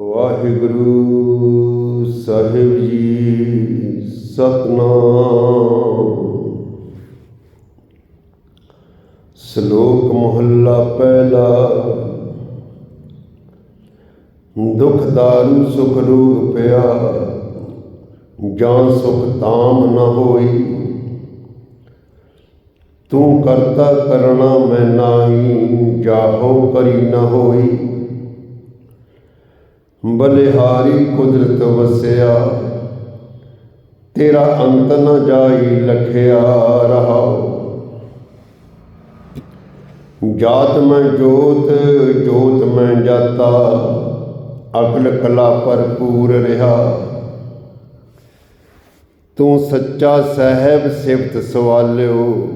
ਵਾਹਿਗੁਰੂ ਸਾਹਿਬ ਜੀ, ਸਤਨਾਮ। ਸ਼ਲੋਕ ਮਹੱਲਾ ਪਹਿਲਾ। ਦੁਖ ਦਾਰੂ, ਸੁਖ ਰੋਗ ਪਿਆ। ਜਾਂ ਸੁਖ ਤਾਮ ਨ ਹੋਈ। ਤੂੰ ਕਰਤਾ ਕਰਣਾ ਮੈਂ ਨਾਹੀ, ਜਾਹੋ ਕਰੀ ਨ ਹੋਈ। ਬਲਿਹਾਰੀ ਕੁਦਰਤ ਵਸਿਆ, ਤੇਰਾ ਅੰਤ ਨ ਜਾਈ ਲਖਿਆ ਰਹਾਓ ਜਾਤ ਮੈਂ ਜੋਤ ਜੋਤ ਮੈਂ ਜਾਤਾ, ਅਕਲ ਕਲਾ ਭਰਪੂਰ ਰਿਹਾ। ਤੂੰ ਸੱਚਾ ਸਹਿਬ ਸਿਫਤ ਸਵਾਲਿਓ,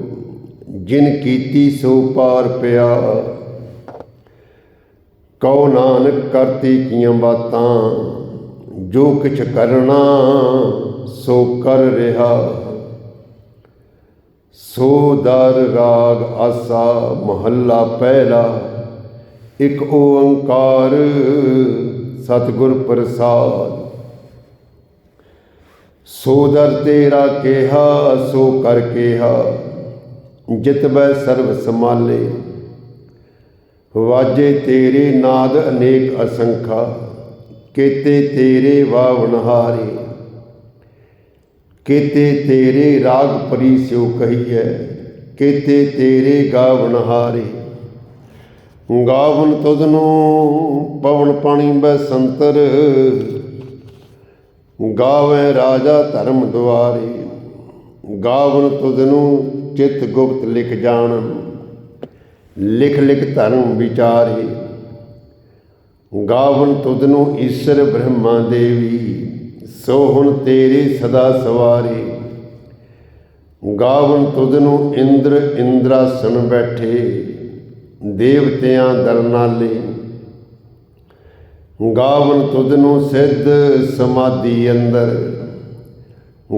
ਜਿਨ ਕੀਤੀ ਸੋ ਪਾਰ ਪਿਆ। ਕਉ ਨਾਨਕ ਕਰਤੀ ਕੀਆਂ ਬਾਤਾਂ, ਜੋ ਕਿਛ ਕਰਨਾ, ਸੋ ਕਰ ਰਿਹਾ। ਸੋ ਦਰ ਰਾਗ ਆਸਾ ਮਹੱਲਾ ਪਹਿਲਾ, ਇਕ ਓੰਕਾਰ ਸਤਿਗੁਰ ਪ੍ਰਸਾਦ। ਸੋ ਦਰ ਤੇਰਾ ਕਿਹਾ, ਸੋ ਕਰ ਕਿਹਾ, ਜਿਤ ਬੈ ਸਰਬ ਸਮਾਲੇ ਵਾਜੇ ਤੇਰੇ ਨਾਦ ਅਨੇਕ ਅਸੰਖਾ, ਕੀਤੇ ਤੇਰੇ ਵਾਵਨਹਾਰੇ ਕੇਤੇ ਤੇਰੇ ਰਾਗ ਪਰੀ ਸਿਉ ਕਹੀਐ, ਕੀਤੇ ਤੇਰੇ ਗਾਵਨਹਾਰੇ ਗਾਵਨ ਤੁਧ ਨੂੰ ਪਵਨ ਪਾਣੀ ਬੈ ਸੰਤਰ, ਗਾਵੇ ਰਾਜਾ ਧਰਮ ਦੁਆਰੇ। ਗਾਵਨ ਤੁਧ ਨੂੰ ਚਿਤ ਗੁਪਤ ਲਿਖ ਜਾਣ ਲਿਖ ਲਿਖ ਧਰਮ ਵਿਚਾਰੇ ਗਾਵਨ ਤੁਧ ਨੂੰ ਈਸ਼ਰ ਬ੍ਰਹਮਾ ਦੇਵੀ, ਸੋ ਹੁਣ ਤੇਰੇ ਸਦਾ ਸਵਾਰੇ। ਗਾਵਨ ਤੁਧ ਨੂੰ ਇੰਦਰ ਇੰਦਰਾਸਨ ਬੈਠੇ, ਦੇਵਤਿਆਂ ਦਰਨਾਲੇ। ਗਾਵਨ ਤੁਧ ਨੂੰ ਸਿੱਧ ਸਮਾਧੀ ਅੰਦਰ,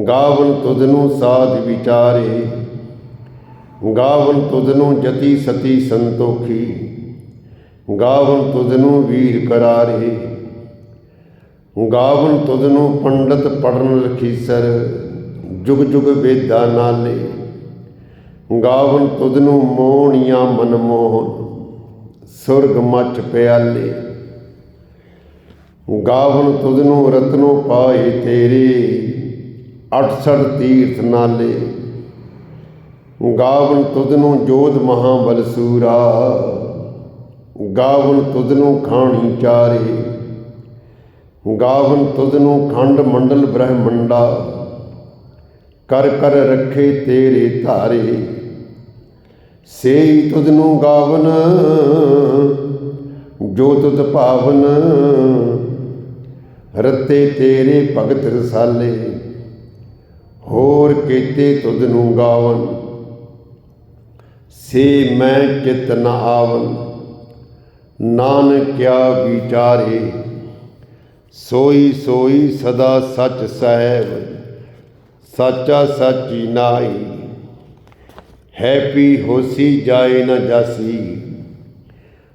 ਗਾਵਨ ਤੁਧ ਨੂੰ ਸਾਧ ਵਿਚਾਰੇ। ਗਾਵਨ ਤੁਧ ਨੂੰ ਜਤੀ ਸਤੀ ਸੰਤੋਖੀ, ਗਾਵਨ ਤੁਧ ਨੂੰ ਵੀਰ ਕਰਾਰੇ ਗਾਵਨ ਤੁਧ ਨੂੰ ਪੰਡਤ ਪੜਨ ਰਖੀਸਰ, ਜੁਗ ਜੁਗ ਵੇਦਾ ਨਾਲੇ, ਗਾਵਨ ਤੁਧ ਨੂੰ ਮੋਹਣੀਆਂ ਮਨਮੋਹਨ ਸੁਰਗ ਮਚ ਪਿਆਲੇ, ਗਾਵਨ ਤੁਧ ਨੂੰ ਰਤਨੋ ਪਾਏ ਤੇਰੇ 68 ਤੀਰਥ ਨਾਲੇ। ਗਾਵਨ ਤੁਧ ਨੂੰ ਜੋਧ ਮਹਾਬਲ ਬਲਸੂਰਾ ਗਾਵਨ ਤੁਧ ਨੂੰ ਖਾਣੀ ਚਾਰੇ। ਗਾਵਨ ਤੁਧ ਨੂੰ ਖੰਡ ਮੰਡਲ ਬ੍ਰਹਮੰਡਾ। ਕਰ ਕਰ ਰੱਖੇ ਤੇਰੇ ਧਾਰੇ। ਸੇਈ ਤੁਧ ਨੂੰ ਗਾਵਨ, ਜੋ ਤੁਧ ਭਾਵਨ। ਰਤੇ ਤੇਰੇ ਭਗਤ ਰਸਾਲੇ। ਹੋਰ ਕੀਤੇ ਤੁਧ ਨੂੰ ਗਾਵਨ। ਸੇ ਮੈਂ ਚਿਤ ਨ ਆਵਨ ਨਾਨਕਿਆ ਵਿਚਾਰੇ, ਸੋਈ ਸੋਈ ਸਦਾ ਸੱਚ ਸਹਿਬ, ਸਾਚਾ ਸਾਚੀ ਨਾਈ ਹੈਪੀ ਹੋਸੀ ਜਾਏ ਨ ਜਾਸੀ,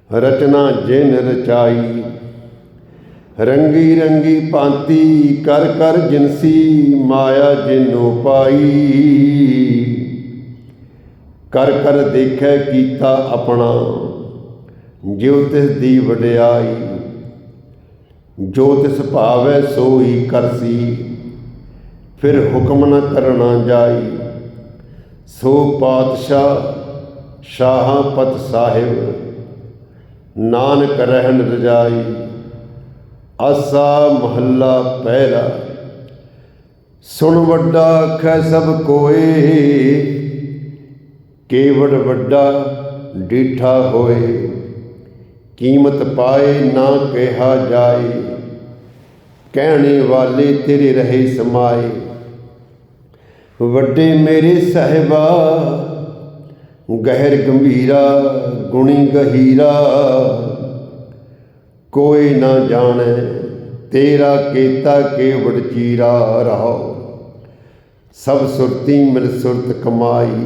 ਰਚਨਾ ਜਿਨ ਰਚਾਈ। ਰੰਗੀ ਰੰਗੀ ਭਾਂਤੀ ਕਰ ਕਰ ਜਿਨਸੀ ਮਾਇਆ ਜਿਨੋ ਪਾਈ। ਕਰ ਕਰ ਦੇਖੈ ਕੀਤਾ ਆਪਣਾ, ਜਿਉ ਤਿਸ ਦੀ ਵਡਿਆਈ, ਜੋ ਤਿਸ ਭਾਵੈ ਸੋ ਹੀ ਕਰਸੀ, ਫਿਰ ਹੁਕਮ ਨ ਕਰਨਾ ਜਾਈ। ਸੋ ਪਾਤਸ਼ਾਹ ਸ਼ਾਹਾਂ ਪਤ ਸਾਹਿਬ, ਨਾਨਕ ਰਹਿਣ ਰਜਾਈ। ਆਸਾ ਮਹੱਲਾ ਪਹਿਲਾ, ਸੁਣ ਵੱਡਾ ਖੈ ਸਭ ਕੋਏ ਕੇਵੜ ਵੱਡਾ ਡੀਠਾ ਹੋਏ, ਕੀਮਤ ਪਾਏ ਨਾ ਕਿਹਾ ਜਾਏ। ਕਹਿਣੇ ਵਾਲੇ ਤੇਰੇ ਰਹੇ ਸਮਾਏ। ਵੱਡੇ ਮੇਰੇ ਸਹਿਬਾ, ਗਹਿਰ ਗੰਭੀਰਾ, ਗੁਣੀ ਗਹੀਰਾ। ਕੋਈ ਨਾ ਜਾਣੈ ਤੇਰਾ ਕੀਤਾ ਕੇਵੜ ਚੀਰਾ ਰਹਾਓ ਸਭ ਸੁਰਤੀ ਮਿਲ ਸੁਰਤ ਕਮਾਈ।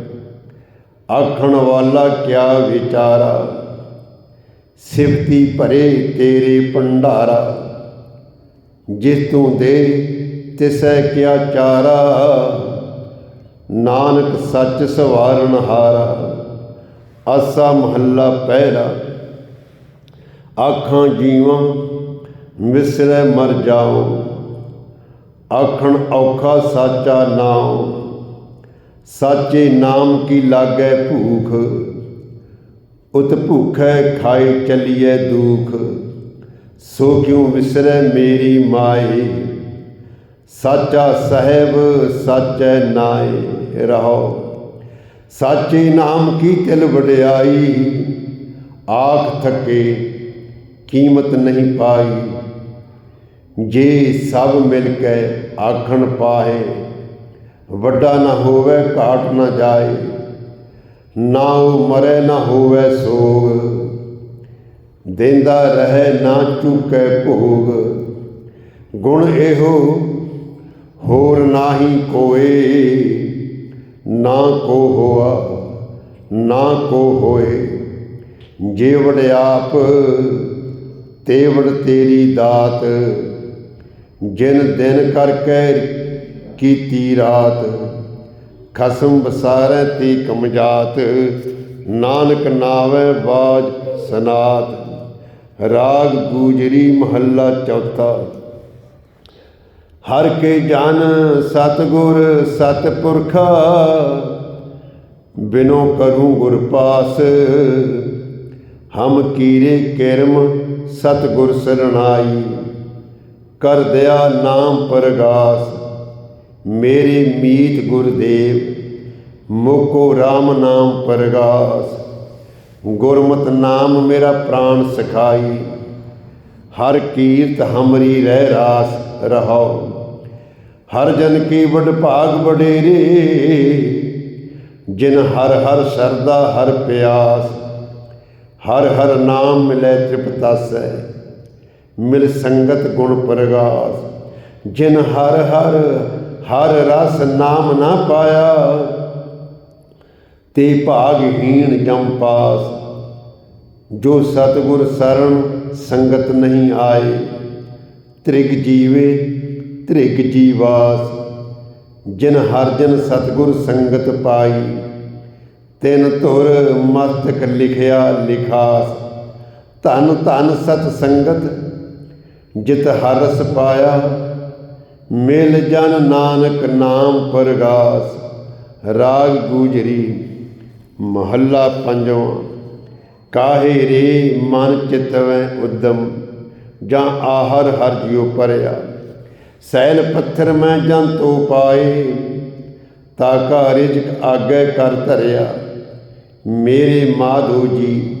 ਆਖਣ ਵਾਲਾ ਕਿਆ ਵਿਚਾਰਾ? ਸਿਫਤੀ ਭਰੇ ਤੇਰੇ ਭੰਡਾਰਾ। ਜਿਸ ਤੂੰ ਦੇ ਤਿਸੈ ਕਿਆ ਚਾਰਾ? ਨਾਨਕ ਸੱਚ ਸਵਾਰਨ ਹਾਰਾ, ਆਸਾ ਮਹੱਲਾ ਪਹਿਲਾ ਆਖਾਂ ਜੀਵਾਂ ਵਿਸਰੈ ਮਰ ਜਾਓ। ਆਖਣ ਔਖਾ ਸਾਚਾ ਨਾਮ ਸਾਚੇ ਨਾਮ ਕੀ ਲਾਗੈ ਭੂਖ? ਉਤ ਭੂਖੈ ਖਾਈ ਚੱਲੀਐ ਦੁਖ। ਸੋ ਕਿਉ ਵਿਸਰੈ ਮੇਰੀ ਮਾਏ? ਸਾਚਾ ਸਹਿਬ ਸਾਚੈ ਨਾਏ ਰਹੋ ਸਾਚੇ ਨਾਮ ਕੀ ਤਿਲ ਵਡਿਆਈ? ਆਖ ਥਕੇ ਕੀਮਤ ਨਹੀਂ ਪਾਈ। ਜੇ ਸਭ ਮਿਲ ਕੇ ਆਖਣ ਪਾਏ ਵੱਡਾ ਨਾ ਹੋਵੇ, ਘਾਟ ਨਾ ਜਾਏ। ਨਾ ਉਹ ਮਰੇ, ਨਾ ਹੋਵੇ ਸੋਗ। ਦੇਂਦਾ ਰਹੇ, ਨਾ ਚੁੱਕੇ ਭੋਗ। ਗੁਣ ਇਹੋ, ਹੋਰ ਨਾਹੀ ਕੋਏ। ਨਾ ਕੋ ਹੋਆ, ਨਾ ਕੋ ਹੋਏ। ਜੇਵੜ ਆਪ, ਤੇਵੜ ਤੇਰੀ ਦਾਤ। ਜਿਨ ਦਿਨ ਕਰਕੇ ਕੀਤੀ ਰਾਤ। ਖਸਮ ਬਸਾਰੈ ਤੀ ਕਮਜਾਤ ਨਾਨਕ ਨਾਵੇਂ ਬਾਜ ਸਨਾਤ। ਰਾਗ ਗੂਜਰੀ ਮਹੱਲਾ ਚੌਥਾ। ਹਰ ਕੇ ਜਨ ਸਤਗੁਰ ਸਤਪੁਰਖਾ, ਬਿਨੋ ਕਰੂੰ ਗੁਰ ਪਾਸ। ਹਮ ਕੀਰੇ ਕਿਰਮ ਸਤਗੁਰ ਸਰਣਾਈ। ਕਰ ਦਿਆ ਨਾਮ ਪ੍ਰਗਾਸ। ਮੇਰੇ ਮੀਤ ਗੁਰਦੇਵ, ਮੋਕੋ RAM ਨਾਮ ਪਰਗਾਸ। ਗੁਰਮਤ ਨਾਮ ਮੇਰਾ ਪ੍ਰਾਣ ਸਖਾਈ, ਹਰ ਕੀਰਤ ਹਮਰੀ ਰਹਿ ਰਾਸ ਰਹਾਓ ਹਰ ਜਨ ਕੀ ਵਡ ਭਾਗ ਵਡੇਰੇ, ਜਿਨ ਹਰ ਹਰ ਸਰਦਾ ਹਰ ਪਿਆਸ। ਹਰ ਹਰ ਨਾਮ ਮਿਲੇ ਤ੍ਰਿਪਤਾਸੈ, ਮਿਲ ਸੰਗਤ ਗੁਣ ਪ੍ਰਗਾਸ। ਜਿਨ ਹਰ ਹਰ ਹਰ ਰਸ ਨਾਮ ਨਾ ਪਾਇਆ। ਤੇ ਭਾਗਹੀਣ ਜਮ ਪਾਸ। ਜੋ ਸਤਗੁਰ ਸਰਣ ਸੰਗਤ ਨਹੀਂ ਆਏ, ਤ੍ਰਿਗ ਜੀਵੇ, ਤ੍ਰਿਗ ਜੀਵਾਸ। ਜਿਨ ਹਰ ਜਨ ਸਤਗੁਰ ਸੰਗਤ ਪਾਈ, ਤਿਨ ਧੁਰ ਮਸਤਕ ਲਿਖਿਆ ਲਿਖਾਸ। ਧਨ ਧਨ ਸਤ ਸੰਗਤ, ਜਿਤ ਹਰਸ ਪਾਇਆ ਮਿਲ ਜਨ ਨਾਨਕ ਨਾਮ ਪਰਗਾਸ, ਰਾਗ ਗੂਜਰੀ, ਮਹੱਲਾ ਪੰਜਵਾਂ। ਕਾਹੇ ਰੇ ਮਨ ਚਿਤਵੈ ਉਦਮ, ਜਾਂ ਆਹਰ ਹਰ ਜਿਉ ਪਰਿਆ। ਸੈਲ ਪੱਥਰ ਮੈਂ ਜੰਤੋ ਪਾਏ ਤਾਕਾ ਰਿਜਕ ਆਗੇ ਕਰ ਧਰਿਆ। ਮੇਰੇ ਮਾਧੋ ਜੀ,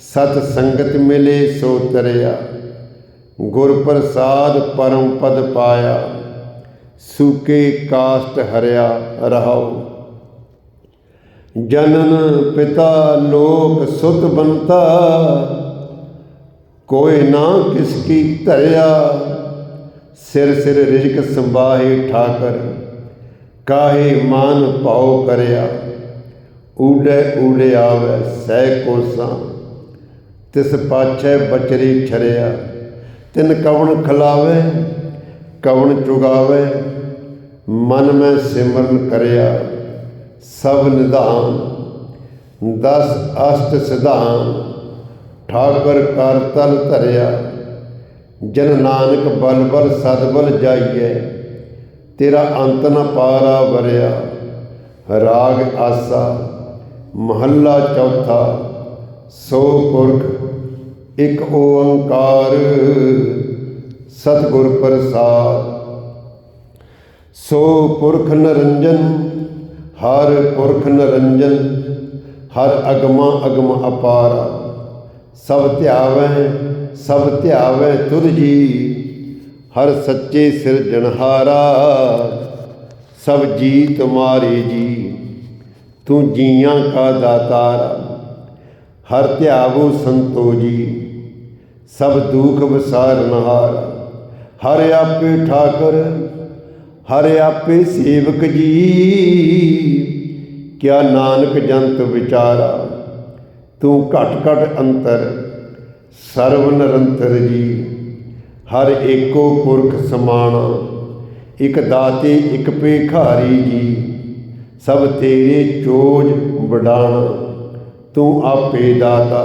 ਸਤ ਸੰਗਤ ਮਿਲੇ ਸੋ ਤਰਿਆ। ਗੁਰ ਪ੍ਰਸਾਦ ਪਰਮ ਪਦ ਪਾਇਆ, ਸੂਕੇ ਕਾਸ਼ਟ ਹਰਿਆ ਰਹਾਉ। ਜਨਨ ਪਿਤਾ ਲੋਕ ਸੁਤ ਬੰਤਾ, ਕੋਈ ਨਾ ਕਿਸ ਕੀ ਧਰਿਆ। ਸਿਰ ਸਿਰ ਰਿਜਕ ਸੰਭਾਹੇ ਠਾਕਰ, ਕਾਹੇ ਮਾਨ ਪਾਉ ਕਰਿਆ। ਊੜੇ ਊੜੇ ਆਵੇ ਸਹਿ ਕੋਸਾਂ, ਤਿਸ ਪਾਛੈ ਬਚਰੀ ਛਰਿਆ। ਤਿਨ ਕਵਣ ਖਲਾਵੇ, ਕਵਣ ਚੁਗਾਵੇ ਮਨ ਮੈਂ ਸਿਮਰਨ ਕਰਿਆ, ਸਭ ਨਿਧਾਨ, ਦਸ ਅਸ਼ਟ ਸਿਧਾਨ, ਠਾਕਰ ਕਰ ਤਲ ਧਰਿਆ, ਜਨ ਨਾਨਕ ਬਲ ਬਲ ਸਦਬਲ ਜਾਈਏ ਤੇਰਾ ਅੰਤ ਨ ਪਾਰਾ ਵਰਿਆ, ਰਾਗ ਆਸਾ, ਮਹੱਲਾ ਚੌਥਾ, ਸੋ ਪੁਰਖ ਇੱਕ ਓੰਕਾਰ ਸਤਿਗੁਰ ਪ੍ਰਸਾਦ। ਸੋ ਪੁਰਖ ਨਰੰਜਨ, ਹਰ ਪੁਰਖ ਨਰੰਜਨ, ਹਰ ਅਗਮਾ ਅਗਮ ਅਪਾਰਾ। ਸਭ ਧਿਆਵੈ ਸਭ ਧਿਆਵੈ ਤੁਧ ਜੀ, ਹਰ ਸੱਚੇ ਸਿਰਜਣਹਾਰਾ ਸਭ ਜੀ ਤੁਮਾਰੇ ਜੀ, ਤੂੰ ਜੀਆਂ ਕਾ ਦਾਤਾਰਾ। ਹਰ ਧਿਆਵੋ ਸੰਤੋ ਜੀ ਸਭ ਦੁਖ ਵਿਸਾਰਨਹਾਰ ਹਰ ਆਪੇ ਠਾਕਰ, ਹਰ ਆਪੇ ਸੇਵਕ ਜੀ। ਕਿਆ ਨਾਨਕ ਜੰਤ ਵਿਚਾਰਾ, ਤੂੰ ਘਟ ਘਟ ਅੰਤਰ, ਸਰਵ ਨਿਰੰਤਰ ਜੀ। ਹਰ ਏਕੋ ਪੁਰਖ ਸਮਾਣਾ, ਇਕ ਦਾਤੇ, ਇਕ ਭੇਖਾਰੀ ਜੀ। ਸਭ ਤੇਰੇ ਚੋਜ ਵਡਾਣਾ, ਤੂੰ ਆਪੇ ਦਾਤਾ।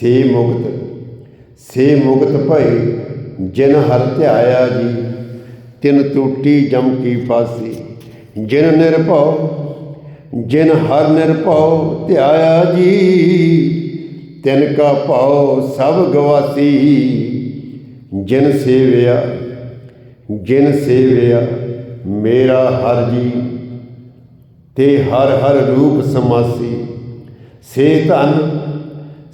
ਸੇ ਮੁਕਤ ਸੇ ਮੁਕਤ ਭਈ ਜਿਨ ਹਰ ਧਿਆਇਆ ਜੀ, ਤਿਨ ਟੂਟੀ ਜਮ ਕੀ ਫਾਸੀ। ਜਿਨ ਨਿਰਭਉ, ਜਿਨ ਹਰ ਨਿਰਭਉ ਧਿਆਇਆ ਜੀ, ਤਿਨ ਕਾ ਭਾਉ ਸਭ ਗਵਾਸੀ। ਜਿਨ ਸੇਵਿਆ ਜਿਨ ਸੇਵਿਆ ਮੇਰਾ ਹਰ ਜੀ, ਤੇ ਹਰ ਹਰ ਰੂਪ ਸਮਾਸੀ। ਸੇ ਧਨ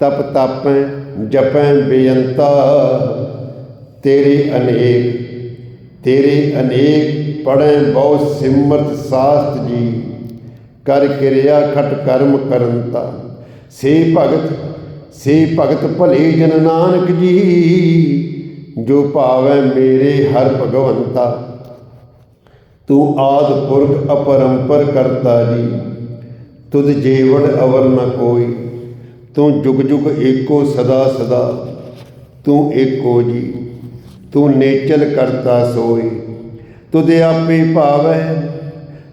ਤਪ ਤਾਪੈ ਜਪੈ ਬੇਅੰਤਾ। ਤੇਰੇ ਅਨੇਕ ਤੇਰੇ ਅਨੇਕ ਪੜੈ ਬਹੁ ਸਿਮਰਤ ਸਾਸਤ ਜੀ। ਕਰ ਕਿਰਿਆ ਖਟ ਕਰਮ ਕਰੰਤਾ। ਸੇ ਭਗਤ ਸੇ ਭਗਤ ਭਲੇ ਜਨ ਨਾਨਕ ਜੀ। ਜੋ ਭਾਵੈ ਮੇਰੇ ਹਰ ਭਗਵੰਤਾ। ਤੂੰ ਆਦ ਪੁਰਖ ਅਪਰੰਪਰ ਕਰਤਾ ਜੀ। ਤੁਧ ਜੀਵੜ ਅਵਰ ਨ ਕੋਈ। ਤੂੰ ਜੁਗ ਜੁਗ ਏਕੋ ਸਦਾ ਸਦਾ, ਤੂੰ ਏਕੋ ਜੀ, ਤੂੰ ਨੇਚਲ ਕਰਤਾ ਸੋਈ ਤੁਧ ਆਪੇ ਭਾਵੈ,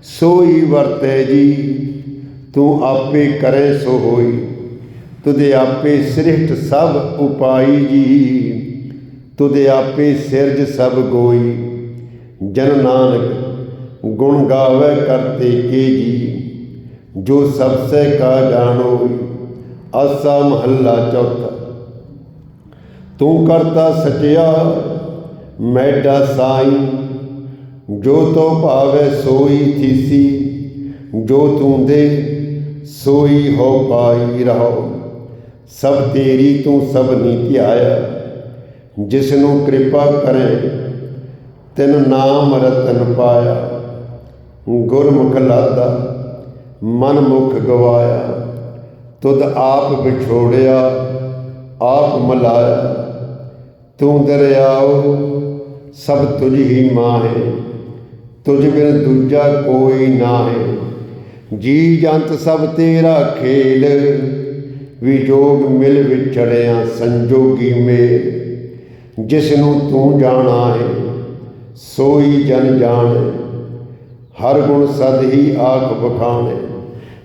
ਸੋਈ ਵਰਤੈ ਜੀ, ਤੂੰ ਆਪੇ ਕਰੈ ਸੋ ਹੋਈ ਤੁਧ ਆਪੇ ਸ੍ਰਿਸ਼ਟ ਸਭ ਉਪਾਈ ਜੀ, ਤੁਧ ਆਪੇ ਸਿਰਜ ਸਭ ਗੋਈ, ਜਨ ਨਾਨਕ ਗੁਣ ਗਾਵੇ ਕਰਤੇ ਕੇ ਜੀ, ਜੋ ਸਭ ਸੇ ਕਾ ਜਾਣੋ ਆਸਾ ਮਹੱਲਾ ਚੌਥਾ। ਤੂੰ ਕਰਤਾ ਸਚਿਆ, ਮੈਡਾ ਸਾਈ। ਜੋ ਤੋ ਭਾਵੇ ਸੋਈ ਥੀਸੀ, ਜੋ ਤੂੰ ਦੇ ਸੋਈ ਹੋ ਪਾਈ ਰਹੋ। ਸਭ ਤੇਰੀ ਤੂੰ ਸਭ ਨੀ ਧਿਆਇਆ ਜਿਸ ਨੂੰ ਕਿਰਪਾ ਕਰੇ, ਤਿਨ ਨਾਮ ਰਤਨ ਪਾਇਆ। ਗੁਰਮੁਖ ਲਾਦਾ ਮਨ ਮੁਖ ਗਵਾਇਆ। ਤੁਧ ਆਪ ਵਿਛੋੜਿਆ, ਆਪ ਮਲਾਇਆ। ਤੂੰ ਦਰਿਆਓ, ਸਭ ਤੁਝ ਹੀ ਮਾਹੇ। ਤੁਝ ਬਿਨ ਦੂਜਾ ਕੋਈ ਨਾਹੀ। ਜੀ ਜੰਤ ਸਭ ਤੇਰਾ ਖੇਲ ਵਿਜੋਗ ਮਿਲ ਵਿਛੜਿਆ ਸੰਜੋਗੀ ਮੇ ਜਿਸ ਨੂੰ ਤੂੰ ਜਾਣਾ ਹੈ, ਸੋਈ ਜਨ ਜਾਣ। ਹਰ ਗੁਣ ਸਦ ਹੀ ਆਖ ਬਖਾਣੇ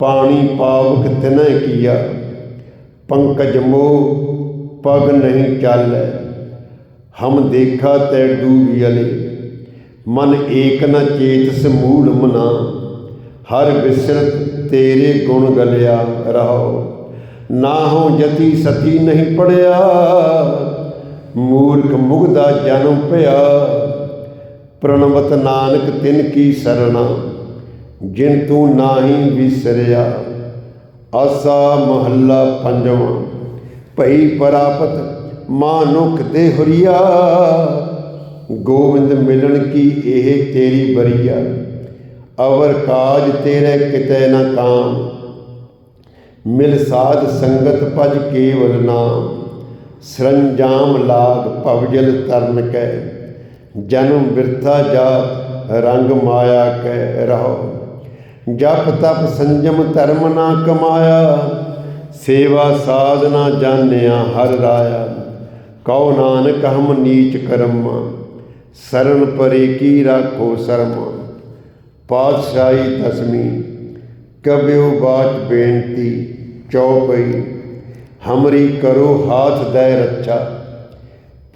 ਪਾਣੀ ਪਾਵਕ ਤਿਨੈ ਕੀਆ, ਪੰਕਜ ਮੋਹ ਪਗ ਨਹੀਂ ਚਾਲੈ। ਹਮ ਦੇਖਾ ਤੈ ਡੂਬੀ ਡੂਬਿਅਲੇ ਮਨ ਏਕ ਨ ਚੇਤ ਸਮੂੜ ਮਨਾ। ਹਰ ਵਿਸਰਤ ਤੇਰੇ ਗੁਣ ਗਲਿਆ ਰਹੋ ਨਾ ਹੋ ਜਤੀ ਸਤੀ ਨਹੀਂ ਪੜਿਆ, ਮੂਰਖ ਮੁਗਦਾ ਜਨਮ ਭਇਆ। ਪ੍ਰਣਵਤ ਨਾਨਕ ਤਿਨ ਕੀ ਸਰਣਾ। ਜਿਨ ਤੂੰ ਨਾਹੀ ਵਿਸਰਿਆ, ਆਸਾ ਮਹੱਲਾ ਪੰਜਵਾਂ। ਭਈ ਪਰਾਪਤ ਮਾਨੁਖ ਦੇ ਹੁਰੀਆ, ਗੋਵਿੰਦ ਮਿਲਣ ਕੀ ਇਹ ਤੇਰੀ ਬਰੀਆ? ਅਵਰ ਕਾਜ ਤੇਰੇ ਕਿਤੇ ਨਾ ਕਾਮ। ਮਿਲ ਸਾਧ ਸੰਗਤ ਭਜ ਕੇਵਲ ਨਾਮ। ਸਰੰਜਾਮ ਲਾਗ ਭਵਜਲ ਤਰਨ ਕੈ। ਜਨਮ ਬਿਰਥਾ ਜਾ ਰੰਗ ਮਾਇਆ ਕੈ, ਰਹੋ। ਜਪ ਤਪ ਸੰਜਮ ਧਰਮ ਨਾ ਕਮਾਇਆ, ਸੇਵਾ ਸਾਧਨਾ ਜਾਣਿਆ ਹਰ ਰਾਇਆ। ਕਉ ਨਾਨਕ ਹਮ ਨੀਚ ਕਰਮ, ਸਰਨ ਪਰੇ ਕੀ ਰਾਖੋ ਸਰਮ। ਪਾਤਸ਼ਾਹੀ ਦਸਵੀਂ ਕਬਿਓ ਬਾਤ ਬੇਨਤੀ, ਚੌਪਈ, ਹਮਰੀ ਕਰੋ ਹਾਥ ਦੈ ਰੱਛਾ,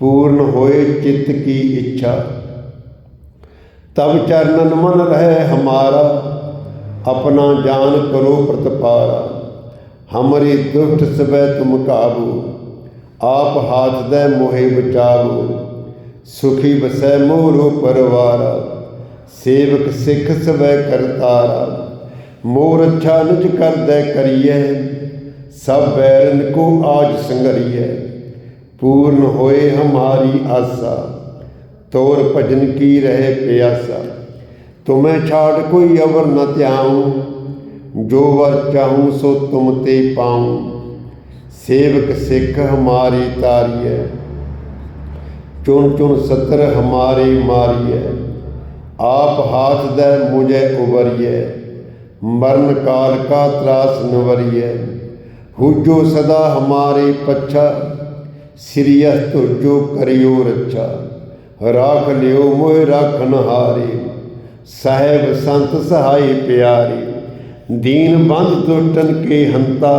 ਪੂਰਨ ਹੋਏ ਚਿੱਤ ਕੀ ਇੱਛਾ। ਤਬ ਚਰਨਨ ਮਨ ਰਹਿ ਹਮਾਰਾ ਆਪਣਾ ਜਾਨ ਕਰੋ ਪ੍ਰਤਪਾਰਾ ਹਮਰੀ ਦੁਸ਼ਟ ਸਬੈ ਤੁਮ ਕਾਬੂ। ਆਪ ਹਾਥ ਦੈ ਮੋਹਿ ਬਚਾਵੋ। ਸੁਖੀ ਬਸੈ ਮੋਰੋ ਪਰਵਾਰਾ। ਸੇਵਕ ਸਿੱਖ ਸਵੈ ਕਰਤਾਰਾ। ਮੋਰ ਅੱਛਾ ਨਿਜ ਕਰਦੈ ਕਰੀਐ। ਸਭ ਬੈਰਨ ਕੋ ਆਜ ਸੰਗਰੀਐ। ਪੂਰਨ ਹੋਏ ਹਮਾਰੀ ਆਸਾ। ਤੋਰ ਭਜਨ ਕੀ ਰਹੇ ਪਿਆਸਾ। ਤੁਮੈ ਛਾੜ ਕੋਈ ਅਵਰ ਨ ਧਿਆਉ, ਜੋ ਵਰ ਚਾਹੂੰ ਸੋ ਤੁਮ ਤੇ ਪਾਉ। ਸੇਵਕ ਸਿੱਖ ਹਮਾਰੀ ਤਾਰੀਐ ਚੁਣ ਚੁਣ ਸਤਰ ਹਮਾਰੇ ਮਾਰੀਐ। ਆਪ ਹਾਥ ਦੇ ਮੁਝੇ ਉਬਰੀਐ ਮਰਨ ਕਾਲ ਕਾ ਤਰਾਸ ਨਵਰੀਐ। ਹੁਜੋ ਸਦਾ ਹਮਾਰੇ ਪੱਛਾ ਸਿਰਿਯ ਤੁਜੋ ਕਰਿਓ ਰੱਛਾ। ਰਾਖ ਲਿਓ ਮੋਹਿ ਰਾਖਨ ਹਾਰੇ ਸਾਹਿਬ ਸੰਤ ਸਹਾਈ ਪਿਆਰੀ, ਦੀਨ ਬੰਦ ਦੁਸ਼ਟਨ ਕੇ ਹੰਤਾ,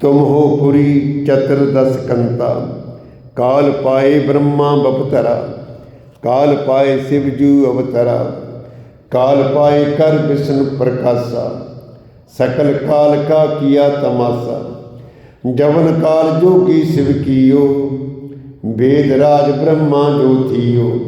ਤੁਮ ਹੋ ਪੁਰੀ ਚਤਰ ਦਸ ਕੰਤਾ। ਕਾਲ ਪਾਏ ਬ੍ਰਹਮਾ ਬਪਤਰਾ, ਕਾਲ ਪਾਏ ਸ਼ਿਵਜੂ ਅਵਤਰਾ। ਕਾਲ ਪਾਏ ਕਰ ਵਿਸ਼ਨ ਪ੍ਰਕਾਸ਼ਾ, ਸਕਲ ਕਾਲ ਕਾ ਕੀਆ ਤਮਾਸਾ। ਜਵਨ ਕਾਲ ਜੋਗੀ ਸਿਵ ਕੀਓ, ਵੇਦ ਰਾਜ ਬ੍ਰਹਮਾ ਜੋਤੀਓ।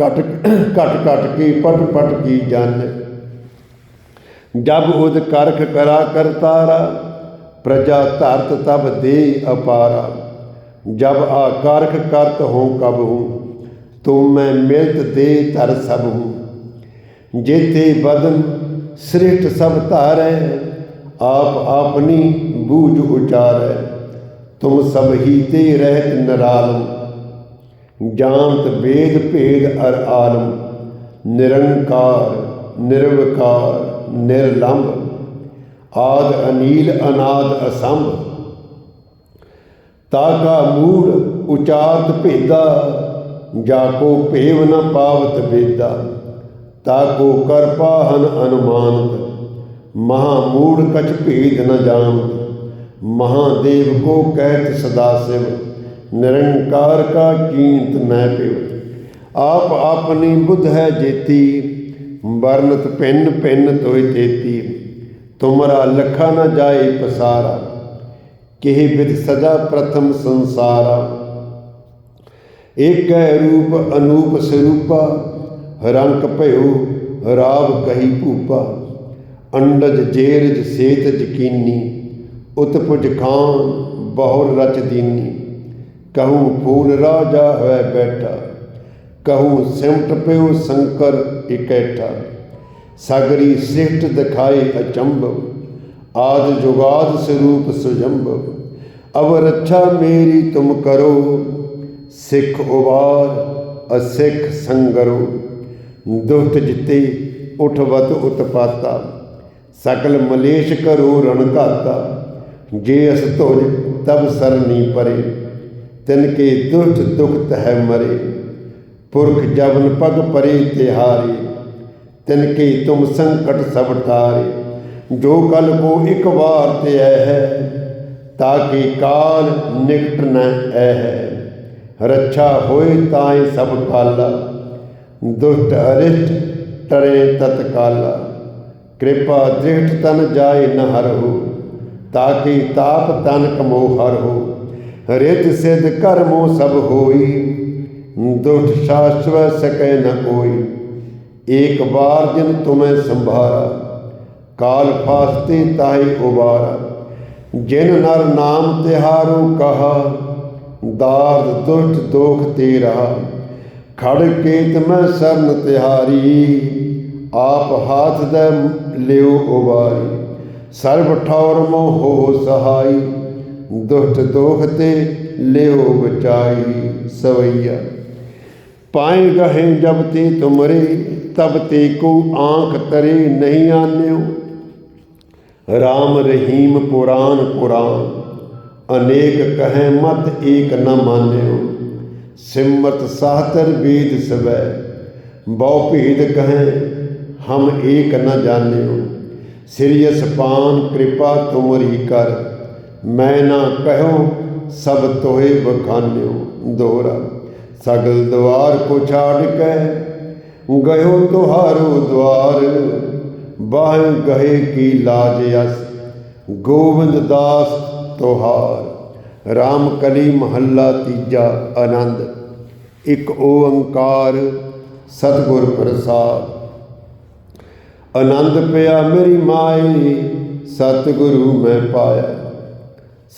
ਘਟ ਕਟ ਕਟ ਕੇ ਪਟ ਪਟ ਕੀ ਜਨ। ਜਬ ਉਦ ਕਰਖ ਕਰਾ ਕਰਤਾਰਾ ਪ੍ਰਜਾ ਧਰਤ ਤਬ ਦੇ ਅਪਾਰਾ। ਜਬ ਆ ਕਰਖ ਕਰਤ ਹੋ ਕਬ ਹੂੰ, ਤੂੰ ਮੈਂ ਮਿਲਤ ਦੇ ਧਰ ਸਭ ਹੂੰ। ਜੇਤੇ ਬਦਨ ਸ੍ਰਿਸ਼ਟ ਸਭ ਧਾਰੈ, ਆਪ ਆਪਨੀ ਬੂਝ ਉਚਾਰੈ। ਤੁਮ ਸਭ ਹੀ ਤੇ ਰਹਿਤ ਨਰਾਲਮ। ਜਾਣਤ ਵੇਦ ਭੇਦ ਅਰ ਆਲਮ, ਨਿਰੰਕਾਰ, ਨਿਰਵਕਾਰ, ਨਿਰਲੰਭ, ਆਦ ਅਨੀਲ, ਅਨਾਦ ਅਸੰਭ। ਤਾਕਾ ਮੂੜ ਉਚਾਰਤ ਭੇਦਾ ਜਾ ਕੋ ਭੇਵ ਨ ਪਾਵਤ ਵੇਦਾ। ਤਾਕੋ ਕਰ ਪਾਹਨ ਅਨੁਮਾਨਤ, ਮਹਾ ਮੂੜ ਕਛ ਭੇਦ ਨ ਜਾਣਤ। ਮਹਾਦੇਵ ਕੋ ਕਹਿਤ ਸਦਾ ਸਿਵ। ਨਿਰੰਕਾਰ ਕਾ ਕੀੰਤ ਨੈ ਪਿਵ ਆਪ ਆਪਣੀ ਬੁੱਧ ਹੈ ਜੇਤੀ, ਵਰਨਤ ਪਿੰਨ ਪਿੰਨ ਤੋਇ ਤੇਤੀ। ਤੁਮਰਾ ਲਖਾ ਨਾ ਜਾਏ ਪਸਾਰਾ, ਕਿਹ ਬਿਦ ਸਜਾ ਪ੍ਰਥਮ ਸੰਸਾਰਾ। ਏਕੈ ਰੂਪ ਅਨੂਪ ਸਰੂਪਾ, ਰੰਕ ਭਇਓ ਰਾਵ ਕਹੀ ਭੂਪਾ। ਅੰਡਜ ਜੇਰਜ ਸੇਤ ਜਕੀਨੀ ਉਤਪੁਜ ਖਾਨ ਬਹੁਰ ਰਚ ਦੀਨੀ। ਕਹੂ ਫੂਲ ਰਾਜਾ ਹੈ ਬੈਠਾ ਕਹੂ ਸਿਮਟ ਪਿਓ ਸ਼ੰਕਰ ਇਕੈਠਾ ਸਾਗਰੀ ਸਿਹਟ ਦਿਖਾਏ ਅਚੰਭਵ ਆਦ ਜੁਗਾਦ ਸਰੂਪ ਸੁਜੰਭਵ ਅਬ ਰੱਛਾ ਮੇਰੀ ਤੁਮ ਕਰੋ ਸਿੱਖ ਉਬਾਰ ਅਸਿੱਖ ਸੰਗਰੋ ਦੁਸ਼ਟ ਜਿਤੇ ਉਠਵਤ ਉਤਪਾਤਾ ਸਕਲ ਮਲੇਸ਼ ਕਰੋ ਰਣ ਘਾਤਾ ਜੇ ਅਸ ਧੁਜ ਤਬ ਸਰਨੀ ਪਰੇ ਤਿਨ ਕੇ ਦੁਸ਼ਟ ਦੁਖਤ ਹੈ ਮਰੇ, ਪੁਰਖ ਜਵਨ ਪਗ ਪਰੇ ਤਿਹਾਰੇ ਤਿਨ ਕੇ ਤੁਮ ਸੰਕਟ ਸਭ ਟਾਰੇ ਜੋ ਕਲ ਕੋ ਇੱਕ ਵਾਰ ਤੇ ਐ ਹੈ ਤਾਕਿ ਕਾਲ ਨਿਕਟ ਨ ਐ ਹੈ। ਰੱਛਾ ਹੋਏ ਤਾਏ ਸਭ ਕਾਲਾ, ਦੁਸ਼ਟ ਅਰਿਸ਼ਟ ਟਰੇ ਤਤਕਾਲਾ ਕਿਰਪਾ ਦ੍ਰਿਸ਼ਟ ਤਨ ਜਾਏ ਨ ਹਰਹੁ ਤਾਕਿ ਤਾਪ ਤਨ ਕਮੋ ਹਰ ਹੋ। ਰਿਤ ਸਿਧ ਕਰਮੋ ਸਭ ਹੋਈ ਦੁਸ਼ਟ ਸ਼ਾਸਵ ਸਕੈ ਨ ਕੋਈ। ਏਕ ਬਾਰ ਜਿਨ ਤੁਮੈ ਸੰਭਾਰਾ, ਕਾਲ ਫਾਸਤੇ ਤਾਈ ਉਬਾਰਾ। ਜਿਨ ਨਰ ਨਾਮ ਤਿਹਾਰੋ ਕਹਾ ਦਾਰਦ ਦੁਸ਼ਟ ਦੋਖ ਤੇ ਰਹਾ ਖੜ ਕੇਤ ਮੈਂ ਸਰਨ ਤਿਹਾਰੀ, ਆਪ ਹਾਥ ਦੇ ਲਿਓ ਉਬਾਰੀ। ਸਰਬ ਠੌਰ ਮੋਹ ਹੋ ਸਹਾਈ। ਦੁਸ਼ਟ ਦੋਖ ਤੇ ਲਿਓ ਬਚਾਈ ਸਵਈਆ। ਪਾਏ ਗਹੇ ਜਬ ਤੇ ਤੁਮਰੇ, ਤਬ ਤੇ ਕੋ ਆਂਖ ਤਰੇ ਨਹੀਂ ਆਨਿਓ। ਰਾਮ ਰਹੀਮ ਪੁਰਾਨ ਪੁਰਾਨ, ਅਨੇਕ ਕਹੈ ਮਤ ਏਕ ਨ ਮਾਨਿਓ। ਸਿਮਰਤ ਸਾਤਰ ਵੇਦ ਸਵੈ, ਬਹੁ ਭੇਦ ਕਹੈ ਹਮ ਏਕ ਨ ਜਾਣਿਓ। ਸਿਰਿਯਸ ਪਾਨ ਕਿਰਪਾ ਤੁਮਰੀ ਕਰ ਮੈਂ ਨਾ ਕਹਿਓ ਸਭ ਤੋਹੇ ਬਖਾਨਿਓ ਦੋਹਰਾ ਸਗਲ ਦਵਾਰ ਕੋ ਛਾੜ ਕੇ ਗਇਓ ਤੁਹਾਰੋ ਦਵਾਰ। ਬਾਹ ਗਹੇ ਕੀ ਲਾਜ ਅਸ, ਗੋਬਿੰਦ ਦਾਸ ਤੁਹਾਰ। ਰਾਮ ਕਲੀ ਮਹੱਲਾ ਤੀਜਾ ਆਨੰਦ, ਇੱਕ ਓੰਕਾਰ ਸਤਿਗੁਰ ਪ੍ਰਸਾਦ। ਆਨੰਦ ਪਿਆ ਮੇਰੀ ਮਾਈ, ਸਤਿਗੁਰੂ ਮੈਂ ਪਾਇਆ।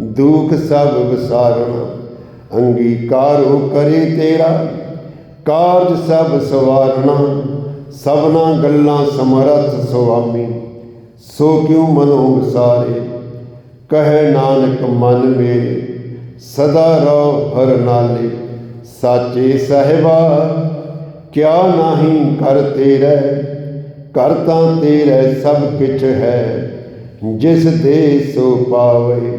ਦੁਖ ਸਭ ਵਿਸਾਰਣਾ, ਅੰਗੀਕਾਰੋ ਕਰੇ ਤੇਰਾ। ਕਾਰਜ ਸਭ ਸਵਾਰਣਾ, ਸਭਨਾ ਗੱਲਾਂ ਸਮਰਥ ਸੁਆਮੀ। ਸੋ ਕਿਉ ਮਨੋ ਵਿਸਾਰੇ? ਕਹੇ ਨਾਨਕ ਮਨ ਮੇਰੇ, ਸਦਾ ਰਹੁ ਹਰ ਨਾਲੇ। ਸਾਚੇ ਸਹਿਬਾ, ਕਿਆ ਨਾਹੀ ਕਰ ਤੇਰੇ? ਕਰ ਤਾਂ ਤੇਰੇ ਸਭ ਕਿਛ ਹੈ, ਜਿਸ ਦੇ ਸੋ ਪਾਵੇ।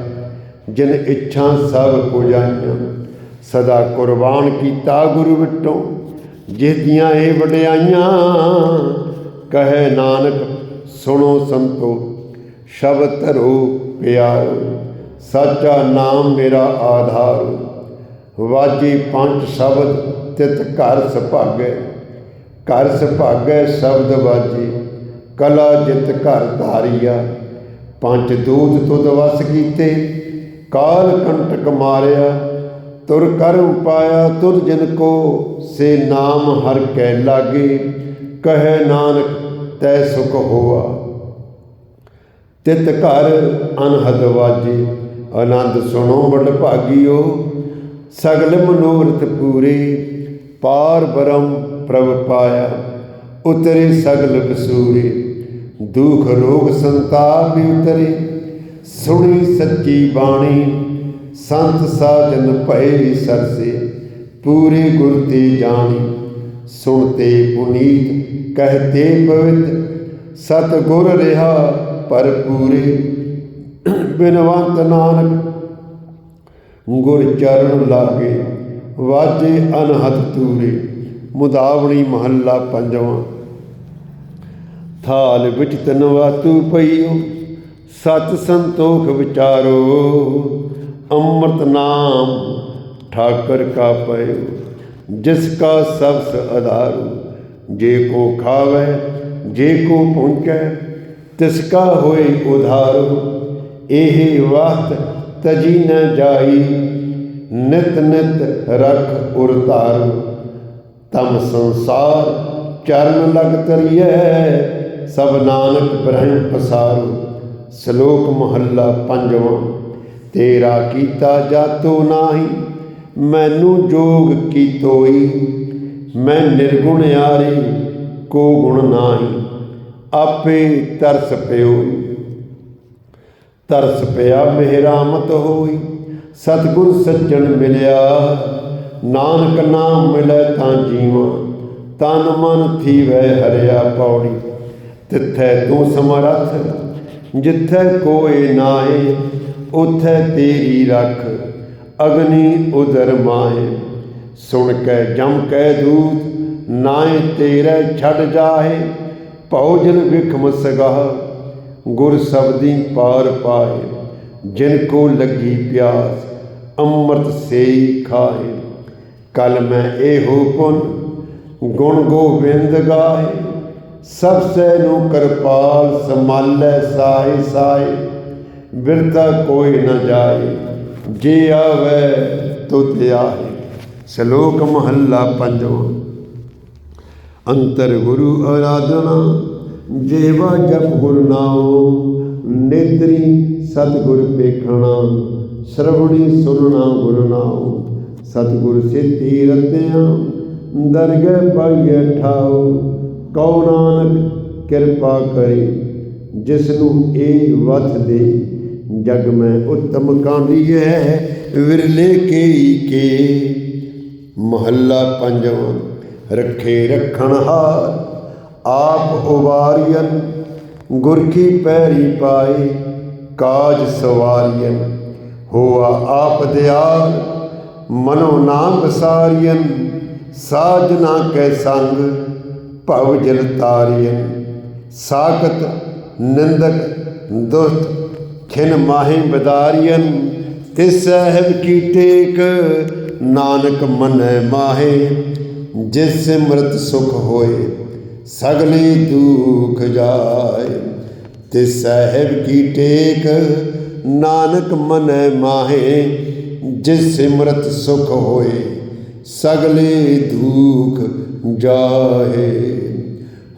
ਜਿਨ ਇੱਛਾ ਸਭ ਪੁਜਾਈਆਂ ਸਦਾ ਕੁਰਬਾਨ ਕੀਤਾ ਗੁਰੂ ਵਿਟੋਂ। ਜਿਸ ਇਹ ਵਡਿਆਈਆਂ, ਕਹੇ ਨਾਨਕ, ਸੁਣੋ ਸੰਤੋ, ਸ਼ਬਦ ਧਰੋ ਪਿਆਰੋ, ਸਾਚਾ ਨਾਮ ਮੇਰਾ ਆਧਾਰ। ਵਾਜੀ ਪੰਜ ਸ਼ਬਦ ਤਿਤ ਘਰ ਸੁਭਾਗੈ ਘਰ ਸੁਭਾਗੈ ਸ਼ਬਦ ਵਾਜੀ, ਕਲਾ ਜਿਤ ਘਰ ਧਾਰੀਆ। ਪੰਜ ਦੂਤ ਤੁਧ ਵਸ ਕੀਤੇ ਕਾਲ ਕੰਟਕ ਮਾਰਿਆ, ਤੁਰ ਕਰਮ ਪਾਇਆ ਤੁਰ ਜਿਨ ਕੋ ਸੇ ਨਾਮ ਹਰ ਕੈ ਲਾਗੇ, ਕਹੈ ਨਾਨਕ ਤੈ ਸੁਖ ਹੋਆ। ਤਿਤ ਘਰ ਅਨਹਦ ਵਾਜੇ, ਆਨੰਦ ਸੁਣੋ ਬੜ ਭਾਗਿਓ, ਸਗਲ ਮਨੋਰਥ ਪੂਰੇ, ਪਾਰ ਬ੍ਰਹਮ ਪ੍ਰਭ ਪਾਇਆ, ਉਤਰੇ ਸਗਲ ਬਸੂਰੇ, ਦੁਖ ਰੋਗ ਸੰਤਾਪ ਵੀ ਉਤਰੇ। ਸੁਣੀ ਸੱਚੀ ਬਾਣੀ, ਸੰਤ ਸਾਜਨ ਭਏ ਸਰਸੇ, ਪੂਰੇ ਗੁਰ ਤੇ ਜਾਣੀ ਸੁਣਤੇ ਪੁਨੀਤ ਕਹਤੇ ਪਵਿੱਤ ਸਤ ਗੁਰ ਰਿਹਾ ਭਰਪੂਰੇ। ਬਿਨਵੰਤ ਨਾਨਕ, ਗੁਰ ਚਰਨ ਲਾਗੇ, ਵਾਜੇ ਅਨਹਦ ਤੂਰੇ, ਮੁਦਾਵਣੀ ਮਹੱਲਾ ਪੰਜਵਾਂ। ਥਾਲ ਵਿੱਚ ਤਨਵਾਤੂ ਪਈਓ ਸਤ ਸੰਤੋਖ ਵਿਚਾਰੋ, ਅੰਮ੍ਰਿਤ ਨਾਮ ਠਾਕਰ ਕਾ ਪਇਓ, ਜਿਸ ਕਾ ਸਬਸ ਆਧਾਰੂ ਜੇ ਕੋ ਖਾਵੇ, ਜੇ ਕੋ ਪਹੁੰਚੈ, ਤਿਸ ਕਾ ਹੋਏ ਉਧਾਰੂ, ਇਹ ਵਾਤ ਤਜੀ ਨ ਜਾਈ, ਨਿਤ ਨਿਤ ਰਖ ਉਰ ਧਾਰੂ ਤਮ ਸੰਸਾਰ ਚਰਨ ਲਗ ਤਰੀਐ, ਸਭ ਨਾਨਕ ਬ੍ਰਹਮ ਪਸਾਰੂ। ਸ਼ਲੋਕ ਮਹੱਲਾ ਪੰਜਵਾਂ, ਤੇਰਾ ਕੀਤਾ ਜਾਤੋ ਨਾਹੀ, ਮੈਨੂੰ ਜੋਗ ਕੀ ਤੋਈ ਮੈਂ ਨਿਰਗੁਣ ਯਾਰੀ, ਕੋ ਗੁਣ ਨਾਹੀ, ਆਪੇ ਤਰਸ ਪਿਓ ਤਰਸ ਪਿਆ ਮਿਹਰਾਮਤ ਹੋਈ, ਸਤਿਗੁਰ ਸੱਜਣ ਮਿਲਿਆ, ਨਾਨਕ ਨਾਮ ਮਿਲੇ ਤਾਂ ਜੀਵਾਂ, ਤਨ ਮਨ ਥੀਵੈ ਹਰਿਆ ਪੌੜੀ, ਤਿੱਥੈ ਤੂੰ ਸਮਰੱਥ ਜਿੱਥੈ ਕੋਏ ਨਾਏ, ਉਥੈ ਤੇਰੀ ਰੱਖ, ਅਗਨੀ ਉਦਰ ਮਾਏ। ਸੁਣ ਕੇ ਜਮ ਕੈ ਦੂਤ, ਨਾਏ ਤੇਰੇ ਛੱਡ ਜਾਏ ਭੌਜਨ ਵਿਖਮ ਸਗਾਹ, ਗੁਰ ਸਬਦੀ ਪਾਰ ਪਾਏ। ਜਿਨ ਕੋ ਲੱਗੀ ਪਿਆਸ, ਅੰਮ੍ਰਿਤ ਸੇਈ ਖਾਏ। ਕਲ ਮੈਂ ਇਹੋ ਪੁਨ, ਗੁਣ ਗੋਬਿੰਦ ਗਾਏ। ਸਭ ਸੈ ਨੂੰ ਕਿਰਪਾਲ ਸੰਭਾਲੈ ਸਾਈ ਸਾਈ ਬਿਰਤਾ ਕੋਈ ਨ ਜਾਏ ਜੇ ਆਵੇ ਤੁਧ ਆਏ ਸ਼ਲੋਕ ਮਹੱਲਾ ਪੰਜਵਾਂ ਅੰਤਰ ਗੁਰੂ ਆਰਾਧਨਾ ਜੇਵਾ ਜਪ ਗੁਰ ਨਾਉ ਨੇਤਰੀ ਸਤਿਗੁਰ ਪੇਖਣਾ ਸ਼ਰਵਣੀ ਸੁਨਣਾ ਗੁਰ ਨਾਉ ਸਤਿਗੁਰ ਸਿੱਧੀ ਰਤਿਆਂ ਦਰਗਹਿ ਪਾਈਐ ਠਾਉ ਕਉ ਨਾਨਕ ਕਿਰਪਾ ਕਰੇ, ਜਿਸ ਨੂੰ ਇਹ ਵਥ ਦੇ, ਜਗ ਮੈਂ ਉਤਮ ਕਾਂਡੀਐ ਵਿਰਲੇ ਕੇਈ ਕੇ। ਮਹੱਲਾ ਪੰਜਵਾਂ, ਰੱਖੇ ਰੱਖਣ ਹਾਰ, ਆਪ ਉਵਾਰੀਅਨ ਗੁਰ ਕੀ ਪੈਰੀ ਪਾਏ, ਕਾਜ ਸਵਾਰੀਅਨ ਹੋਆ ਆਪ ਦਿਆਲ, ਮਨੋ ਨਾਮ ਵਿਸਾਰੀਅਨ ਸਾਜਨਾ ਕੈ ਸੰਗ ਭਵ ਜਲ ਤਾਰੀਅਨ ਸਾਖਤ ਨਿੰਦਕ ਦੁਸ਼ਟ ਖਿਨ ਮਾਹੇ ਬਦਾਰੀਅਨ ਤਿਸ ਸਹਿਬ ਕੀ ਟੇਕ, ਨਾਨਕ ਮਨੈ ਮਾਹੇ, ਜਿਸ ਸਿਮਰਤ ਸੁਖ ਹੋਏ, ਸਗਲੇ ਦੁਖ ਜਾਏ। ਤਿਸ ਸਹਿਬ ਕੀ ਟੇਕ, ਨਾਨਕ ਮਨੈ ਮਾਹੇ, ਜਿਸ ਸਿਮਰਤ ਸੁਖ ਹੋਏ, ਸਗਲੇ ਦੁਖ ਜਾਏ।